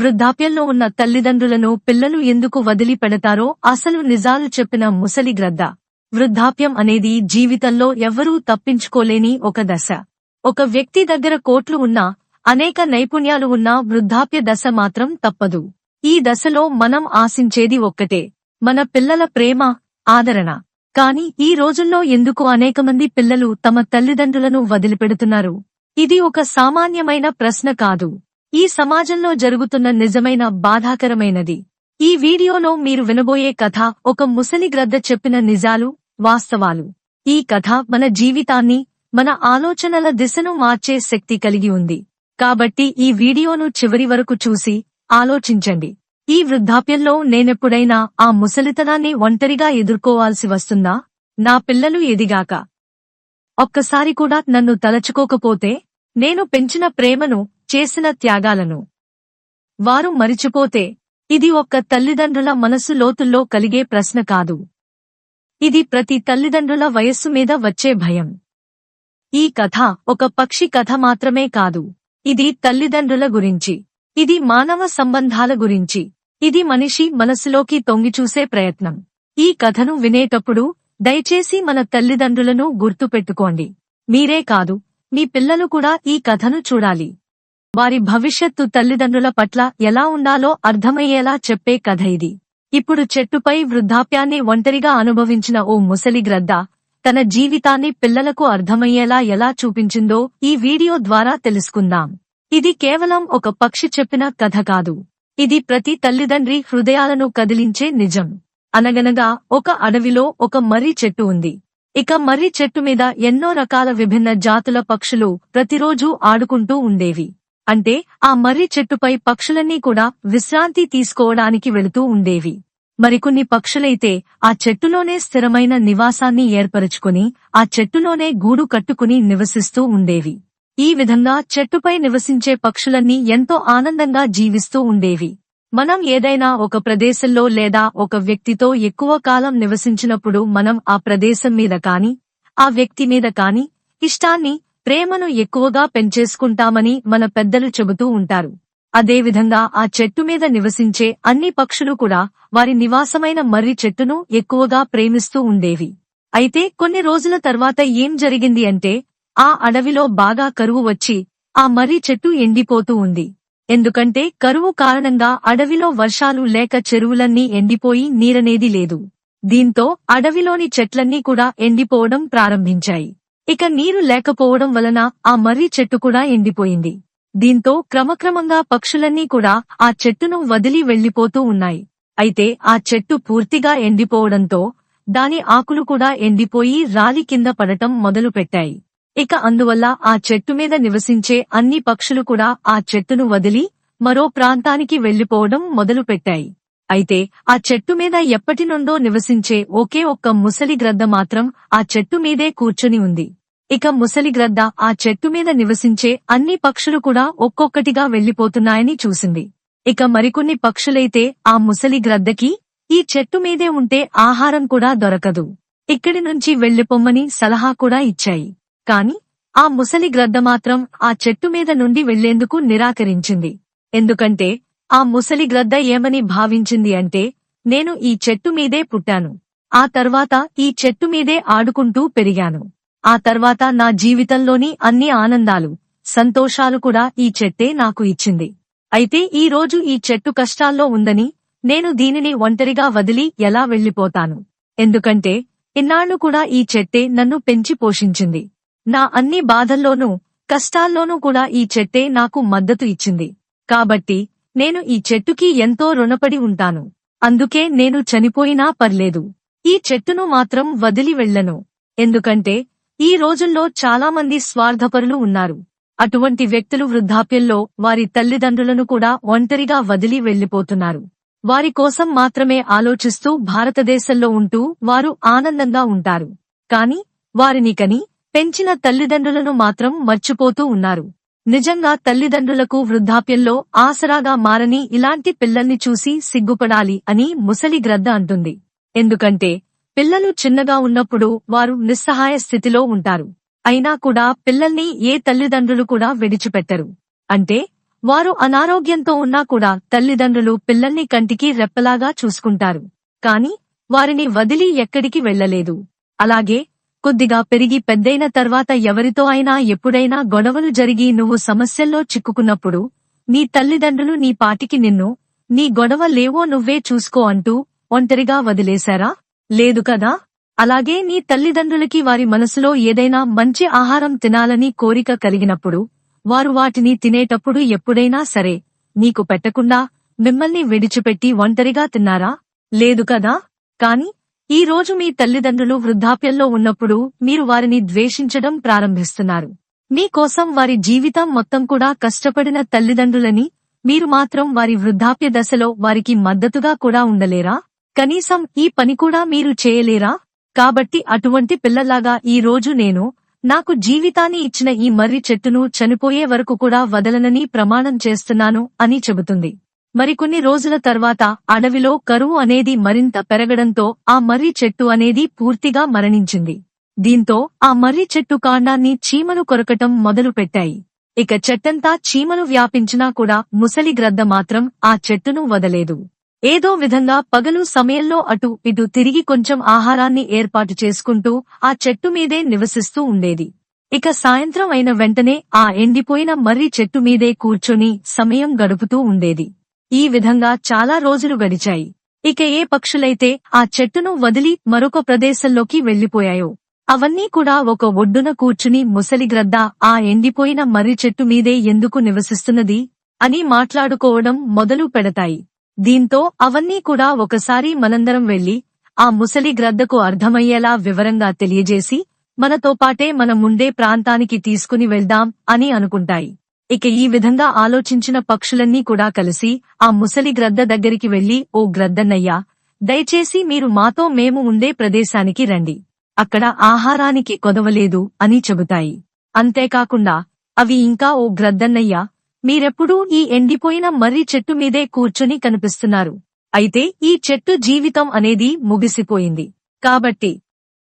వృద్ధాప్యంలో ఉన్న తల్లిదండ్రులను పిల్లలు ఎందుకు వదిలి పెడతారో అసలు నిజాలు చెప్పిన ముసలి గ్రద్ద. వృద్ధాప్యం అనేది జీవితంలో ఎవ్వరూ తప్పించుకోలేని ఒక దశ. ఒక వ్యక్తి దగ్గర కోట్లు ఉన్నా అనేక నైపుణ్యాలు ఉన్నా వృద్ధాప్య దశ మాత్రం తప్పదు. ఈ దశలో మనం ఆశించేది ఒక్కటే మన పిల్లల ప్రేమ ఆదరణ. కాని ఈ రోజుల్లో ఎందుకు అనేక మంది పిల్లలు తమ తల్లిదండ్రులను వదిలిపెడుతున్నారు? ఇది ఒక సామాన్యమైన ప్రశ్న కాదు. ఈ సమాజంలో జరుగుతున్న నిజమైన బాధాకరమైనది. ఈ వీడియోలో మీరు వినబోయే కథ ఒక ముసలి గ్రద్ద చెప్పిన నిజాలు వాస్తవాలు. ఈ కథ మన జీవితాన్ని మన ఆలోచనల దిశను మార్చే శక్తి కలిగి ఉంది. కాబట్టి ఈ వీడియోను చివరి వరకు చూసి ఆలోచించండి. ఈ వృద్ధాప్యంలో నేనెప్పుడైనా ఆ ముసలితనాన్ని ఒంటరిగా ఎదుర్కోవాల్సి వస్తుందా? నా పిల్లలు ఎదిగాక. ఒక్కసారి కూడా నన్ను తలచుకోకపోతే నేను పెంచిన ప్రేమను చేసిన త్యాగాలను. వారు మరిచిపోతే ఇది ఒక్క తల్లిదండ్రుల మనసు లోతుల్లో కలిగే ప్రశ్న కాదు. ఇది ప్రతి తల్లిదండ్రుల వయస్సు మీద వచ్చే భయం. ఈ కథ ఒక పక్షి కథ మాత్రమే కాదు. ఇది తల్లిదండ్రుల గురించి. ఇది మానవ సంబంధాల గురించి. ఇది మనిషి మనసులోకి తొంగిచూసే ప్రయత్నం. ఈ కథను వినేటప్పుడు దయచేసి మన తల్లిదండ్రులను గుర్తుపెట్టుకోండి. మీరే కాదు మీ పిల్లలు కూడా ఈ కథను చూడాలి. వారి భవిష్యత్తు తల్లిదండ్రుల పట్ల ఎలా ఉండాలో అర్థమయ్యేలా చెప్పే కథ ఇది. ఇప్పుడు చెట్టుపై వృద్ధాప్యాన్ని ఒంటరిగా అనుభవించిన ఓ ముసలి గ్రద్ద తన జీవితాన్ని పిల్లలకు అర్థమయ్యేలా ఎలా చూపించిందో ఈ వీడియో ద్వారా తెలుసుకుందాం. ఇది కేవలం ఒక పక్షి చెప్పిన కథ కాదు. ఇది ప్రతి తల్లిదండ్రి హృదయాలను కదిలించే నిజం. అనగనగా ఒక అడవిలో ఒక మర్రి చెట్టు ఉంది. ఇక మర్రి చెట్టు మీద ఎన్నో రకాల విభిన్న జాతుల పక్షులు ప్రతిరోజూ ఆడుకుంటూ ఉండేవి. అంటే ఆ మర్రి చెట్టుపై పక్షులన్నీ కూడా విశ్రాంతి తీసుకోవడానికి వెళుతూ ఉండేవి. మరికొన్ని పక్షులైతే ఆ చెట్టులోనే స్థిరమైన నివాసాన్ని ఏర్పరచుకుని ఆ చెట్టులోనే గూడు కట్టుకుని నివసిస్తూ ఉండేవి. ఈ విధంగా చెట్టుపై నివసించే పక్షులన్నీ ఎంతో ఆనందంగా జీవిస్తూ ఉండేవి. మనం ఏదైనా ఒక ప్రదేశంలో లేదా ఒక వ్యక్తితో ఎక్కువ కాలం నివసించినప్పుడు మనం ఆ ప్రదేశం మీద కాని ఆ వ్యక్తి మీద కాని ఇష్టాన్ని ప్రేమను ఎక్కువగా పెంచేసుకుంటామని మన పెద్దలు చెబుతూ ఉంటారు. అదేవిధంగా ఆ చెట్టు మీద నివసించే అన్ని పక్షులు కూడా వారి నివాసమైన మర్రి చెట్టును ఎక్కువగా ప్రేమిస్తూ ఉండేవి. అయితే కొన్ని రోజుల తర్వాత ఏం జరిగింది అంటే ఆ అడవిలో బాగా కరువు వచ్చి ఆ మర్రి చెట్టు ఎండిపోతూ ఉంది. ఎందుకంటే కరువు కారణంగా అడవిలో వర్షాలు లేక చెరువులన్నీ ఎండిపోయి నీరనేది లేదు. దీంతో అడవిలోని చెట్లన్నీ కూడా ఎండిపోవడం ప్రారంభించాయి. ఇక నీరు లేకపోవడం వలన ఆ మర్రి చెట్టు కూడా ఎండిపోయింది. దీంతో క్రమక్రమంగా పక్షులన్నీ కూడా ఆ చెట్టును వదిలి వెళ్ళిపోతూ ఉన్నాయి. అయితే ఆ చెట్టు పూర్తిగా ఎండిపోవడంతో దాని ఆకులు కూడా ఎండిపోయి రాలి కింద పడటం మొదలుపెట్టాయి. ఇక అందువల్ల ఆ చెట్టు మీద నివసించే అన్ని పక్షులు కూడా ఆ చెట్టును వదిలి మరో ప్రాంతానికి వెళ్ళిపోవడం మొదలుపెట్టాయి. అయితే ఆ చెట్టు మీద ఎప్పటి నుండో నివసించే ఒకే ఒక్క ముసలి గ్రద్ద మాత్రం ఆ చెట్టు మీదే కూర్చుని ఉంది. ఇక ముసలి గ్రద్ద ఆ చెట్టు మీద నివసించే అన్ని పక్షులు కూడా ఒక్కొక్కటిగా వెళ్ళిపోతున్నాయని చూసింది. ఇక మరికొన్ని పక్షులైతే ఆ ముసలి గ్రద్దకి ఈ చెట్టు మీదే ఉంటే ఆహారం కూడా దొరకదు. ఇక్కడి నుంచి వెళ్ళిపోమ్మని సలహా కూడా ఇచ్చాయి. కాని ఆ ముసలి గ్రద్ద మాత్రం ఆ చెట్టు మీద నుండి వెళ్ళేందుకు నిరాకరించింది. ఎందుకంటే ఆ ముసలి గ్రద్ద ఏమని భావించింది అంటే నేను ఈ చెట్టు మీదే పుట్టాను. ఆ తర్వాత ఈ చెట్టు మీదే ఆడుకుంటూ పెరిగాను. ఆ తర్వాత నా జీవితంలోని అన్ని ఆనందాలు సంతోషాలు కూడా ఈ చెట్టే నాకు ఇచ్చింది. అయితే ఈ రోజు ఈ చెట్టు కష్టాల్లో ఉందని నేను దీనిని ఒంటరిగా వదిలి ఎలా వెళ్ళిపోతాను ఎందుకంటే ఇన్నాళ్ళు కూడా ఈ చెట్టే నన్ను పెంచి పోషించింది. నా అన్ని బాధల్లోనూ కష్టాల్లోనూ కూడా ఈ చెట్టే నాకు మద్దతు ఇచ్చింది. కాబట్టి నేను ఈ చెట్టుకి ఎంతో రుణపడి ఉంటాను. అందుకే నేను చనిపోయినా పర్లేదు. ఈ చెట్టును మాత్రం వదిలి వెళ్ళను ఎందుకంటే ఈ రోజుల్లో చాలా మంది స్వార్థపరులు ఉన్నారు. అటువంటి వ్యక్తులు వృద్ధాప్యంలో వారి తల్లిదండ్రులను కూడా ఒంటరిగా వదిలి వెళ్ళిపోతున్నారు వారి కోసం మాత్రమే ఆలోచిస్తూ భారతదేశంలో ఉంటూ వారు ఆనందంగా ఉంటారు. కాని వారిని కని పెంచిన తల్లిదండ్రులను మాత్రం మర్చిపోతూ ఉన్నారు. నిజంగా తల్లిదండ్రులకు వృద్ధాప్యంలో ఆసరాగా మారని ఇలాంటి పిల్లల్ని చూసి సిగ్గుపడాలి అని ముసలి గ్రద్ద అంటుంది. ఎందుకంటే పిల్లలు చిన్నగా ఉన్నప్పుడు వారు నిస్సహాయ స్థితిలో ఉంటారు. అయినా కూడా పిల్లల్ని ఏ తల్లిదండ్రులు కూడా విడిచిపెట్టరు. అంటే వారు అనారోగ్యంతో ఉన్నా కూడా తల్లిదండ్రులు పిల్లల్ని కంటికి రెప్పలాగా చూసుకుంటారు. కాని వారిని వదిలి ఎక్కడికి వెళ్ళలేదు అలాగే కొద్దిగా పెరిగి పెద్దయిన తర్వాత ఎవరితో అయినా ఎప్పుడైనా గొడవలు జరిగి నువ్వు సమస్యల్లో చిక్కుకున్నప్పుడు నీ తల్లిదండ్రులు నీ పాటికి నిన్ను నీ గొడవ లేవో నువ్వే చూసుకో అంటూ ఒంటరిగా వదిలేశారా? లేదు కదా? అలాగే నీ తల్లిదండ్రులకి వారి మనసులో ఏదైనా మంచి ఆహారం తినాలని కోరిక కలిగినప్పుడు వారు వాటిని తినేటప్పుడు ఎప్పుడైనా సరే నీకు పెట్టకుండా మిమ్మల్ని విడిచిపెట్టి ఒంటరిగా తిన్నారా? లేదు కదా? కాని ఈ రోజు మీ తల్లిదండ్రులు వృద్ధాప్యంలో ఉన్నప్పుడు మీరు వారిని ద్వేషించడం ప్రారంభిస్తున్నారు. మీకోసం వారి జీవితం మొత్తం కూడా కష్టపడిన తల్లిదండ్రులని మీరు మాత్రం వారి వృద్ధాప్య దశలో వారికి మద్దతుగా కూడా ఉండలేరా? కనీసం ఈ పని కూడా మీరు చేయలేరా? కాబట్టి అటువంటి పిల్లలాగా ఈ రోజు నేను నాకు జీవితాన్ని ఇచ్చిన ఈ మర్రి చెట్టును చనిపోయే వరకు కూడా వదలనని ప్రమాణం చేస్తున్నాను అని చెబుతుంది. మరికొన్ని రోజుల తర్వాత అడవిలో కరువు అనేది మరింత పెరగడంతో ఆ మర్రి చెట్టు అనేది పూర్తిగా మరణించింది. దీంతో ఆ మర్రి చెట్టు కాండాన్ని చీమలు కొరకటం మొదలు పెట్టాయి ఇక చెట్టంతా చీమలు వ్యాపించినా కూడా ముసలి గ్రద్ద మాత్రం ఆ చెట్టును వదలేదు. ఏదో విధంగా పగలు సమయంలో అటు ఇటు తిరిగి కొంచెం ఆహారాన్ని ఏర్పాటు చేసుకుంటూ ఆ చెట్టు మీదే నివసిస్తూ ఉండేది. ఇక సాయంత్రం అయిన వెంటనే ఆ ఎండిపోయిన మర్రి చెట్టు మీదే కూర్చొని సమయం గడుపుతూ ఉండేది. ఈ విధంగా చాలా రోజులు గడిచాయి. ఇక ఏ పక్షులైతే ఆ చెట్టును వదిలి మరొక ప్రదేశంలోకి వెళ్ళిపోయాయో అవన్నీ కూడా ఒక ఒడ్డున కూర్చుని ముసలిగ్రద్ద ఆ ఎండిపోయిన మర్రి చెట్టు మీదే ఎందుకు నివసిస్తున్నది అని మాట్లాడుకోవడం మొదలు పెడతాయి. దీంతో అవన్నీ కూడా ఒకసారి మనందరం వెళ్ళి ఆ ముసలి గ్రద్దకు అర్థమయ్యేలా వివరంగా తెలియజేసి మనతో పాటే మనముండే ప్రాంతానికి తీసుకుని వెళ్దాం అని అనుకుంటాయి. ఇక ఈ విధంగా ఆలోచించిన పక్షులన్నీ కూడా కలిసి ఆ ముసలి గ్రద్ద దగ్గరికి వెళ్ళి ఓ గ్రద్దన్నయ్యా దయచేసి మీరు మాతో మేము ఉండే ప్రదేశానికి రండి. అక్కడ ఆహారానికి కొదవలేదు అని చెబుతాయి. అంతేకాకుండా అవి ఇంకా ఓ గ్రద్దన్నయ్యా మీరెప్పుడూ ఈ ఎండిపోయిన మర్రి చెట్టు మీదే కూర్చుని కనిపిస్తున్నారు. అయితే ఈ చెట్టు జీవితం అనేది ముగిసిపోయింది. కాబట్టి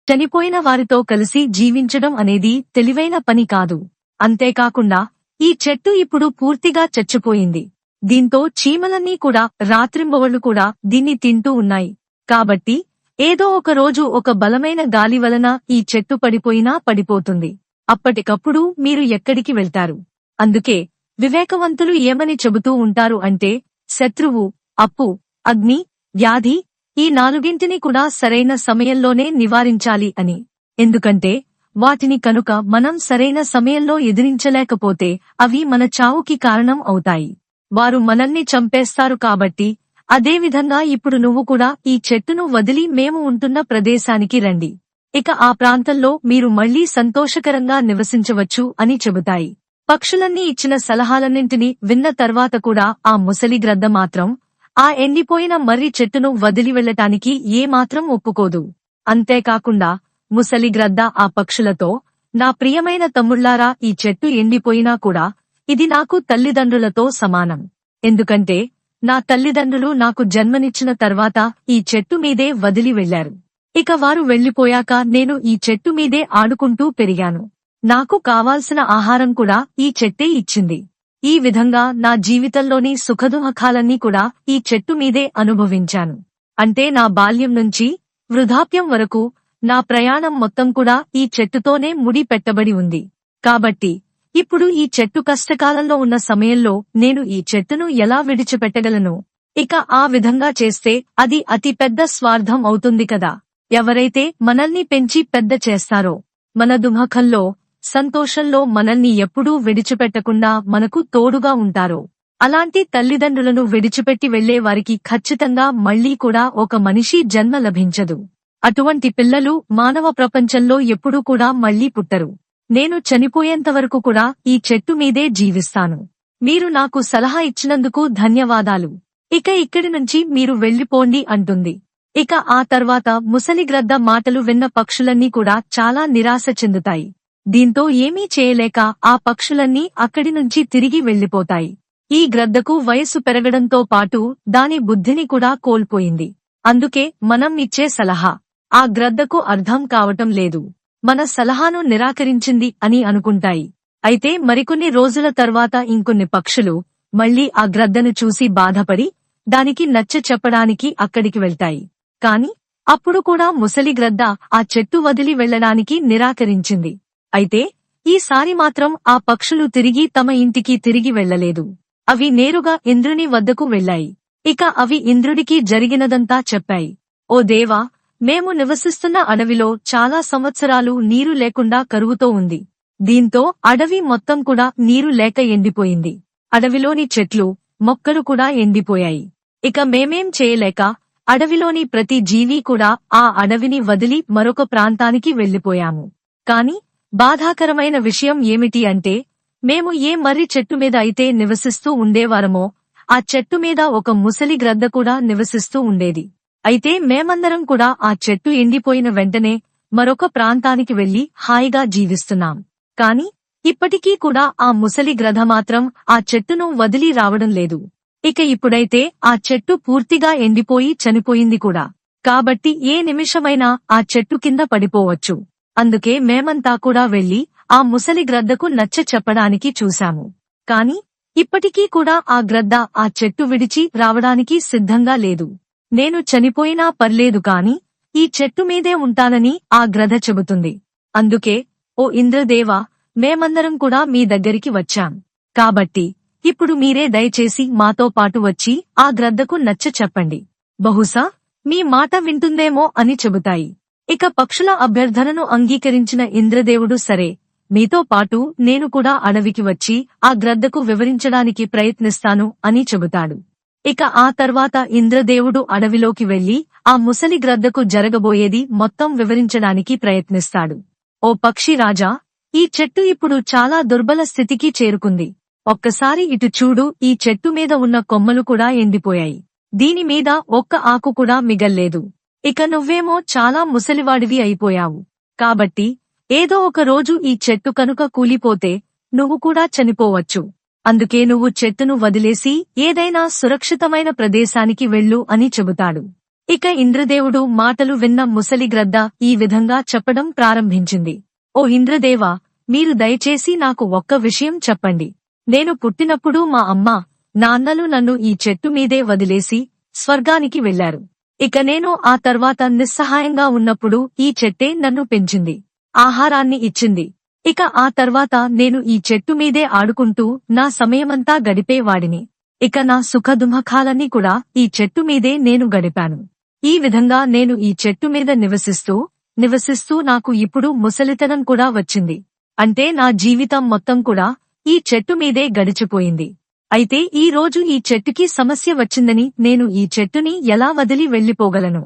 చనిపోయిన వారితో కలిసి జీవించడం అనేది తెలివైన పని కాదు. అంతేకాకుండా ఈ చెట్టు ఇప్పుడు పూర్తిగా చచ్చిపోయింది. దీంతో చీమలన్నీ కూడా రాత్రింబవళ్ళు కూడా దీన్ని తింటూ ఉన్నాయి. కాబట్టి ఏదో ఒక రోజు ఒక బలమైన గాలి వలన ఈ చెట్టు పడిపోయినా పడిపోతుంది. అప్పటికప్పుడు మీరు ఎక్కడికి వెళ్తారు? అందుకే వివేకవంతులు ఏమని చెబుతూ ఉంటారు అంటే శత్రువు అప్పు అగ్ని వ్యాధి ఈ నాలుగింటిని కూడా సరైన సమయంలోనే నివారించాలి అని. ఎందుకంటే వాటిని కనుక మనం సరైన సమయంలో ఎదిరించలేకపోతే అవి మన చావుకి కారణం అవుతాయి. వారు మనల్ని చంపేస్తారు కాబట్టి అదేవిధంగా ఇప్పుడు నువ్వు కూడా ఈ చెట్టును వదిలి మేము ఉంటున్న ప్రదేశానికి రండి. ఇక ఆ ప్రాంతంలో మీరు మళ్ళీ సంతోషకరంగా నివసించవచ్చు అని చెబుతాయి. పక్షులన్నీ ఇచ్చిన సలహాలన్నింటినీ విన్న తర్వాత కూడా ఆ ముసలి గ్రద్ద మాత్రం ఆ ఎండిపోయిన మర్రి చెట్టును వదిలి వెళ్ళటానికి ఏమాత్రం ఒప్పుకోదు. అంతేకాకుండా ముసలి గ్రద్ద ఆ పక్షులతో నా ప్రియమైన తమ్ముళ్ళారా ఈ చెట్టు ఎండిపోయినా కూడా ఇది నాకు తల్లిదండ్రులతో సమానం. ఎందుకంటే నా తల్లిదండ్రులు నాకు జన్మనిచ్చిన తర్వాత ఈ చెట్టు మీదే వదిలి వెళ్ళారు ఇక వారు వెళ్ళిపోయాక నేను ఈ చెట్టు మీదే ఆడుకుంటూ పెరిగాను. నాకు కావాల్సిన ఆహారం కూడా ఈ చెట్టే ఇచ్చింది. ఈ విధంగా నా జీవితంలోని సుఖదుహకాలన్నీ కూడా ఈ చెట్టు మీదే అనుభవించాను. అంటే నా బాల్యం నుంచి వృధాప్యం వరకు నా ప్రయాణం మొత్తం కూడా ఈ చెట్టుతోనే ముడి పెట్టబడి ఉంది. కాబట్టి ఇప్పుడు ఈ చెట్టు కష్టకాలంలో ఉన్న సమయంలో నేను ఈ చెట్టును ఎలా విడిచిపెట్టగలను? ఇక ఆ విధంగా చేస్తే అది అతి పెద్ద స్వార్థం అవుతుంది కదా. ఎవరైతే మనల్ని పెంచి పెద్ద చేస్తారో మన దుమఖంలో సంతోషంలో మనల్ని ఎప్పుడూ విడిచిపెట్టకుండా మనకు తోడుగా ఉంటారో అలాంటి తల్లిదండ్రులను విడిచిపెట్టి వెళ్ళే వారికి ఖచ్చితంగా మళ్ళీ కూడా ఒక మనిషి జన్మ లభించదు. అటువంటి పిల్లలు మానవ ప్రపంచంలో ఎప్పుడూ కూడా మళ్ళీ పుట్టరు. నేను చనిపోయేంతవరకు కూడా ఈ చెట్టు మీదే జీవిస్తాను. మీరు నాకు సలహా ఇచ్చినందుకు ధన్యవాదాలు. ఇక ఇక్కడి నుంచి మీరు వెళ్ళిపోండి అంటుంది. ఇక ఆ తర్వాత ముసలిగ్రద్ద మాటలు విన్న పక్షులన్నీ కూడా చాలా నిరాశ చెందుతాయి. దీంతో ఏమీ చేయలేక ఆ పక్షులన్నీ అక్కడి నుంచి తిరిగి వెళ్ళిపోతాయి ఈ గ్రద్దకు వయసు పెరగడంతో పాటు దాని బుద్ధిని కూడా కోల్పోయింది. అందుకే మనం ఇచ్చే సలహా. ఆ గ్రద్దకు అర్థం కావటం లేదు. మన సలహాను నిరాకరించింది అని అనుకుంటాయి. అయితే మరికొన్ని రోజుల తర్వాత ఇంకొన్ని పక్షులు మళ్ళీ ఆ గ్రద్దను చూసి బాధపడి దానికి నచ్చ చెప్పడానికి అక్కడికి వెళ్తాయి. కాని అప్పుడు కూడా ముసలి గ్రద్ద ఆ చెట్టు వదిలి వెళ్ళడానికి నిరాకరించింది. అయితే ఈసారి మాత్రం ఆ పక్షులు తిరిగి తమ ఇంటికి తిరిగి వెళ్ళలేదు అవి నేరుగా ఇంద్రుని వద్దకు వెళ్ళాయి ఇక అవి ఇంద్రుడికి జరిగినదంతా చెప్పాయి. ఓ దేవా మేము నివసిస్తున్న అడవిలో చాలా సంవత్సరాలు నీరు లేకుండా కరువుతో ఉంది. దీంతో అడవి మొత్తం కూడా నీరు లేక ఎండిపోయింది. అడవిలోని చెట్లు మొక్కలు కూడా ఎండిపోయాయి. ఇక మేమేం చేయలేక అడవిలోని ప్రతి జీవి కూడా ఆ అడవిని వదిలి మరొక ప్రాంతానికి వెళ్ళిపోయాము కాని బాధాకరమైన విషయం ఏమిటి అంటే మేము ఏ మర్రి చెట్టు మీద అయితే నివసిస్తూ ఉండేవారమో ఆ చెట్టు మీద ఒక ముసలి గ్రద్ద కూడా నివసిస్తూ ఉండేది. అయితే మేమందరం కూడా ఆ చెట్టు ఎండిపోయిన వెంటనే మరొక ప్రాంతానికి వెళ్ళి హాయిగా జీవిస్తున్నాం. కాని ఇప్పటికీ కూడా ఆ ముసలి గ్రధ మాత్రం ఆ చెట్టును వదిలి రావడం లేదు. ఇక ఇప్పుడైతే ఆ చెట్టు పూర్తిగా ఎండిపోయి చనిపోయింది కూడా. కాబట్టి ఏ నిమిషమైనా ఆ చెట్టు కింద పడిపోవచ్చు. అందుకే మేమంతా కూడా వెళ్ళి ఆ ముసలి గ్రద్దకు నచ్చ చెప్పడానికి చూశాము. కాని ఇప్పటికీ కూడా ఆ గ్రద్ద ఆ చెట్టు విడిచి రావడానికి సిద్ధంగా లేదు. నేను చనిపోయినా పర్లేదు కాని ఈ చెట్టు మీదే ఉంటానని ఆ గ్రధ చెబుతుంది. అందుకే ఓ ఇంద్రదేవ మేమందరం కూడా మీ దగ్గరికి వచ్చాం. కాబట్టి ఇప్పుడు మీరే దయచేసి మాతో పాటు వచ్చి ఆ గ్రద్దకు నచ్చ చెప్పండి. బహుశా మీ మాట వింటుందేమో అని చెబుతాయి. ఇక పక్షుల అభ్యర్థనను అంగీకరించిన ఇంద్రదేవుడు సరే మీతో పాటు నేను కూడా అడవికి వచ్చి ఆ గ్రద్దకు వివరించడానికి ప్రయత్నిస్తాను అని చెబుతాడు. ఇక ఆ తర్వాత ఇంద్రదేవుడు అడవిలోకి వెళ్ళి ఆ ముసలి గ్రద్దకు జరగబోయేది మొత్తం వివరించడానికి ప్రయత్నిస్తాడు. ఓ పక్షి రాజా ఈ చెట్టు ఇప్పుడు చాలా దుర్బల స్థితికి చేరుకుంది. ఒక్కసారి ఇటు చూడు ఈ చెట్టు మీద ఉన్న కొమ్మలు కూడా ఎండిపోయాయి. దీని మీద ఒక్క ఆకు కూడా మిగల్లేదు. ఇక నువ్వేమో చాలా ముసలివాడివి అయిపోయావు. కాబట్టి ఏదో ఒక రోజు ఈ చెట్టు కనుక కూలిపోతే నువ్వు కూడా చనిపోవచ్చు. అందుకే నువ్వు చెట్టును వదిలేసి ఏదైనా సురక్షితమైన ప్రదేశానికి వెళ్ళు అని చెబుతాడు. ఇక ఇంద్రదేవుడు మాటలు విన్న ముసలి గ్రద్ద ఈ విధంగా చెప్పడం ప్రారంభించింది. ఓ ఇంద్రదేవా మీరు దయచేసి నాకు ఒక్క విషయం చెప్పండి. నేను పుట్టినప్పుడు మా అమ్మ నాన్నలు నన్ను ఈ చెట్టు మీదే వదిలేసి స్వర్గానికి వెళ్ళారు ఇక నేను ఆ తర్వాత నిస్సహాయంగా ఉన్నప్పుడు ఈ చెట్టే నన్ను పెంచింది. ఆహారాన్ని ఇచ్చింది. ఇక ఆ తర్వాత నేను ఈ చెట్టు మీదే ఆడుకుంటూ నా సమయమంతా గడిపేవాడిని. ఇక నా సుఖదుమఖాలన్నీ కూడా ఈ చెట్టు మీదే నేను గడిపాను. ఈ విధంగా నేను ఈ చెట్టు మీద నివసిస్తూ నివసిస్తూ నాకు ఇప్పుడు ముసలితనం కూడా వచ్చింది. అంటే నా జీవితం మొత్తం కూడా ఈ చెట్టు మీదే గడిచిపోయింది. అయితే ఈ రోజు ఈ చెట్టుకి సమస్య వచ్చిందని నేను ఈ చెట్టుని ఎలా వదిలి వెళ్ళిపోగలను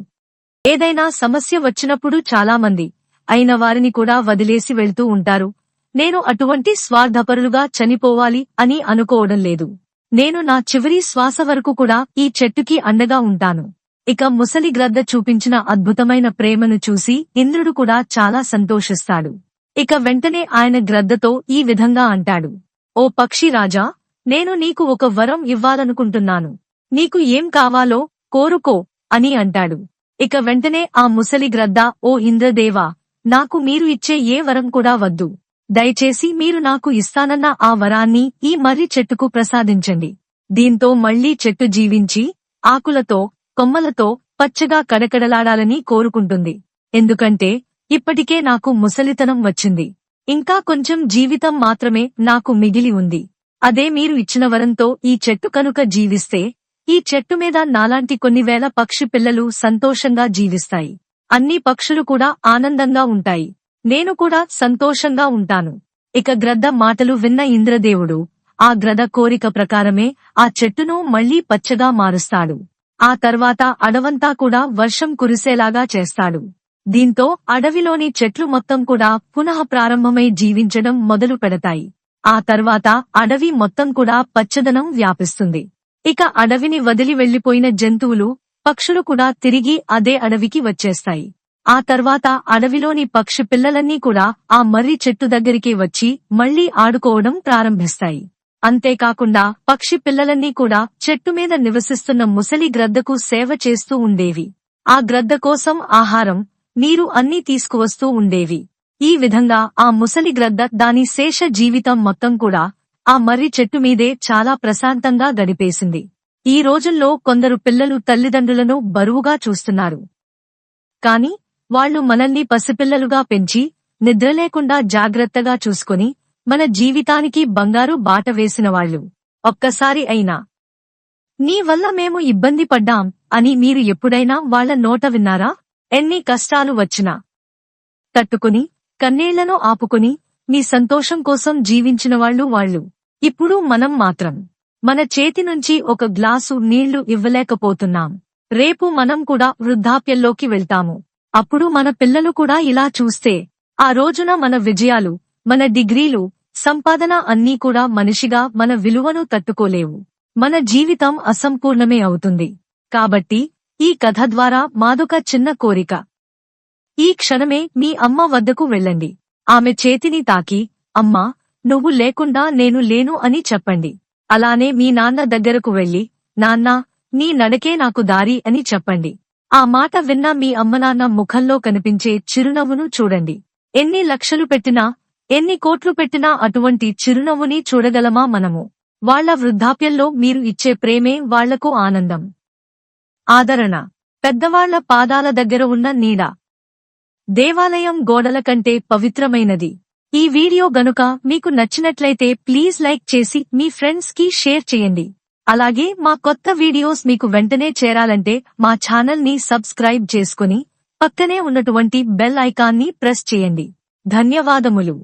ఏదైనా సమస్య వచ్చినప్పుడు చాలామంది అయిన వారిని కూడా వదిలేసి వెళ్తూ ఉంటారు. నేను అటువంటి స్వార్థపరులుగా చనిపోవాలి అని అనుకోవడం లేదు. నేను నా చివరి శ్వాస వరకు కూడా ఈ చెట్టుకి అండగా ఉంటాను. ఇక ముసలి గ్రద్ద చూపించిన అద్భుతమైన ప్రేమను చూసి ఇంద్రుడు కూడా చాలా సంతోషిస్తాడు. ఇక వెంటనే ఆయన గ్రద్దతో ఈ విధంగా అంటాడు. ఓ పక్షి రాజా నేను నీకు ఒక వరం ఇవ్వాలనుకుంటున్నాను. నీకు ఏం కావాలో కోరుకో అని అంటాడు. ఇక వెంటనే ఆ ముసలి గ్రద్ద ఓ ఇంద్రదేవా నాకు మీరు ఇచ్చే ఏ వరం కూడా వద్దు. దయచేసి మీరు నాకు ఇస్తానన్న ఆ వరాన్ని ఈ మర్రి చెట్టుకు ప్రసాదించండి. దీంతో మళ్ళీ చెట్టు జీవించి ఆకులతో కొమ్మలతో పచ్చగా కడకడలాడాలని కోరుకుంటుంది. ఎందుకంటే ఇప్పటికే నాకు ముసలితనం వచ్చింది. ఇంకా కొంచెం జీవితం మాత్రమే నాకు మిగిలి ఉంది. అదే మీరు ఇచ్చిన వరంతో ఈ చెట్టు కనుక జీవిస్తే ఈ చెట్టు మీద నాలాంటి కొన్ని వేల పక్షి పిల్లలు సంతోషంగా జీవిస్తాయి. అన్ని పక్షులు కూడా ఆనందంగా ఉంటాయి. నేను కూడా సంతోషంగా ఉంటాను. ఇక గ్రద్ద మాటలు విన్న ఇంద్రదేవుడు ఆ గ్రద కోరిక ప్రకారమే ఆ చెట్టును మళ్ళీ పచ్చగా మారుస్తాడు. ఆ తర్వాత అడవంతా కూడా వర్షం కురిసేలాగా చేస్తాడు. దీంతో అడవిలోని చెట్లు మొత్తం కూడా పునః ప్రారంభమై జీవించడం మొదలు పెడతాయి. ఆ తర్వాత అడవి మొత్తం కూడా పచ్చదనం వ్యాపిస్తుంది. ఇక అడవిని వదిలి వెళ్ళిపోయిన జంతువులు పక్షులు కూడా తిరిగి అదే అడవికి వచ్చేస్తాయి. ఆ తర్వాత అడవిలోని పక్షి పిల్లలన్నీ కూడా ఆ మర్రి చెట్టు దగ్గరికి వచ్చి మళ్ళీ ఆడుకోవడం ప్రారంభిస్తాయి. అంతేకాకుండా పక్షి పిల్లలన్నీ కూడా చెట్టు మీద నివసిస్తున్న ముసలి గ్రద్దకు సేవ చేస్తూ ఉండేవి. ఆ గ్రద్ద కోసం ఆహారం నీరు అన్నీ తీసుకువస్తూ ఉండేవి. ఈ విధంగా ఆ ముసలి గ్రద్ద దాని శేష జీవితం మొత్తం కూడా ఆ మర్రి చెట్టు మీదే చాలా ప్రశాంతంగా గడిపేసింది. ఈ రోజుల్లో కొందరు పిల్లలు తల్లిదండ్రులను బరువుగా చూస్తున్నారు. కాని వాళ్ళు మనల్ని పసిపిల్లలుగా పెంచి నిద్రలేకుండా జాగ్రత్తగా చూసుకుని మన జీవితానికి బంగారు బాట వేసినవాళ్ళు ఒక్కసారి అయినా. నీ వల్ల మేము ఇబ్బంది పడ్డాం అని మీరు ఎప్పుడైనా వాళ్ళ నోట విన్నారా? ఎన్ని కష్టాలు వచ్చినా. తట్టుకుని కన్నీళ్ళను ఆపుకుని మీ సంతోషం కోసం జీవించిన వాళ్ళు వాళ్ళు. ఇప్పుడు మనం మాత్రం. మన చేతి నుంచి ఒక గ్లాసు నీళ్ళు ఇవ్వలేకపోతున్నాం. రేపు మనం కూడా వృద్ధాప్యంలోకి వెళ్తాము. అప్పుడు మన పిల్లలు కూడా ఇలా చూస్తే ఆ రోజున మన విజయాలు మన డిగ్రీలు సంపాదన అన్నీ కూడా మనిషిగా మన విలువను తట్టుకోలేవు. మన జీవితం అసంపూర్ణమే అవుతుంది. కాబట్టి ఈ కథ ద్వారా మాదొక చిన్న కోరిక. ఈ క్షణమే మీ అమ్మ వద్దకు వెళ్ళండి. ఆమె చేతిని తాకి అమ్మా నువ్వు లేకుండా నేను లేను అని చెప్పండి. అలానే మీ నాన్న దగ్గరకు వెళ్ళి నాన్నా నీ నడకే నాకు దారి అని చెప్పండి. ఆ మాట విన్న మీ అమ్మనాన్న ముఖంలో కనిపించే చిరునవ్వును చూడండి. ఎన్ని లక్షలు పెట్టినా ఎన్ని కోట్లు పెట్టినా అటువంటి చిరునవ్వుని చూడగలమా మనము? వాళ్ళ వృద్ధాప్యంలో మీరు ఇచ్చే ప్రేమే వాళ్ళకు ఆనందం. ఆదరణ. పెద్దవాళ్ళ పాదాల దగ్గర ఉన్న నీడ. దేవాలయం గోడల కంటే పవిత్రమైనది. ఈ వీడియో గనుక మీకు నచ్చినట్లయితే ప్లీజ్ లైక్ చేసి మీ ఫ్రెండ్స్కి షేర్ చేయండి. అలాగే మా కొత్త వీడియోస్ మీకు వెంటనే చేరాలంటే మా ఛానల్ని సబ్స్క్రైబ్ చేసుకుని పక్కనే ఉన్నటువంటి బెల్ ఐకాన్ని ప్రెస్ చేయండి. ధన్యవాదములు.